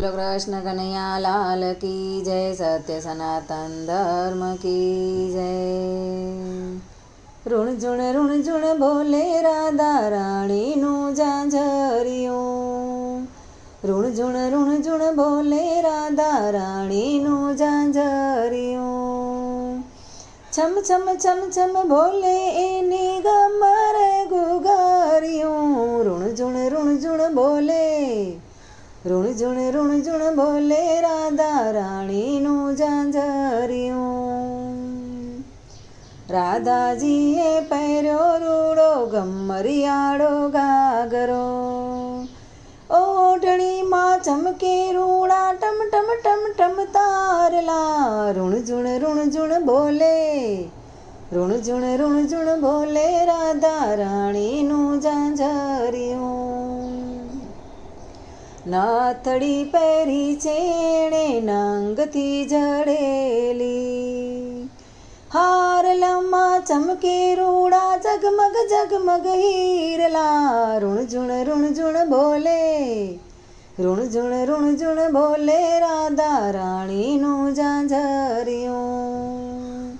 બોલો કૃષ્ણ કનૈયા લાલ કી જય, સત્ય સનાતન ધર્મ કી જય. ઋણ ઝુણ ઋણ ઝુણ બોલે રાધા રાણીનું ઝાંઝરિયું. ઋણ ઝુણ ઋણ ઝુણ બોલે રાધા રાણીનું ઝાંઝરિયું. છમ છમ છમ છમ બોલે એની ગમર ગુગારિયું. ઋણ ઝુણ ઋણ ઝુણ બોલે. ઋણ ઝુણ બોલે રાધા રાણીનું ઝાંઝરિયું. રાધાજીએ પહેર્યો રૂડો ગમરિયાળો ગાગરો. ઓઢણીમાં ચમકે રૂડા ટમ ટમ ટમ ટમ તારલા. ઋણ ઝુણ ઋણ ઝુણ બોલે. ઋણ ઝુણ ઋણ ઝુણ બોલે રાધા રાણીનું ઝાંઝરિયું. નાથડી પહેરી છેણે નાંગથી જડેલી. હારલમાં ચમકે રૂડા જગમગ જગમગ હીરલા. ઋણ ઝુણ ઋણ ઝુણ બોલે ઋણ ઝુણ ઋણ ઝુણ બોલે રાધા રાણીનું ઝાંઝરિયું.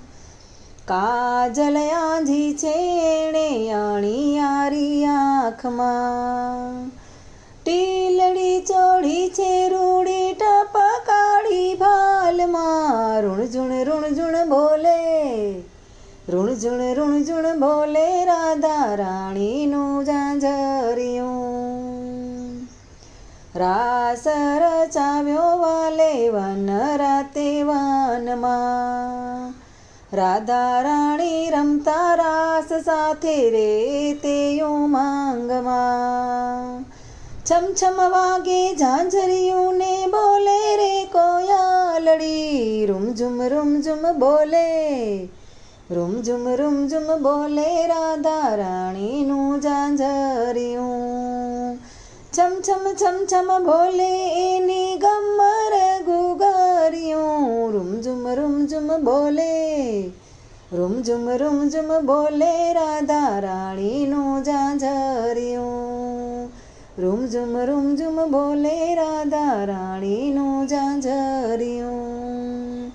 કાજલ આંજી છેણે આણી આરી આંખમાં. ટીલડી ચોળી છે, રૂડી ટપકાળી ભાલમાં ઋણ ઝુણ ઋણ ઝુણ બોલે. ઋણ ઝુણ બોલે રાધા રાણીનું ઝાંઝરિયું. રાસ રચાવ્યો વાલે, વન રાતે વનમાં રાધા રાણી રમતા રાસ સાથે રે તે માંગમાં છમ છમ વાગે ઝાંઝરિયું ને બોલે રે કોયાલડી. રૂમ ઝુમ રૂમ ઝુમ બોલે. રૂમ ઝુમ રૂમ ઝુમ બોલે રાધા રાણીનું ઝાંઝરિયું. છમ છમ છમ છમ બોલે એની ગમર ગુગરિયું. રૂમ ઝુમ રૂમ ઝુમ બોલે. રૂમ ઝુમ રૂમ ઝુમ બોલે રાધા રાણીનું ઝાંઝરિયું. રૂમ ઝુમ રૂમ ઝુમ બોલે રાધા રાણીનું ઝાંઝરિયું.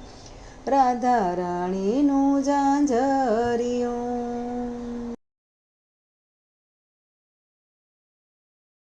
રાધા રાણીનું ઝાંઝરિયું.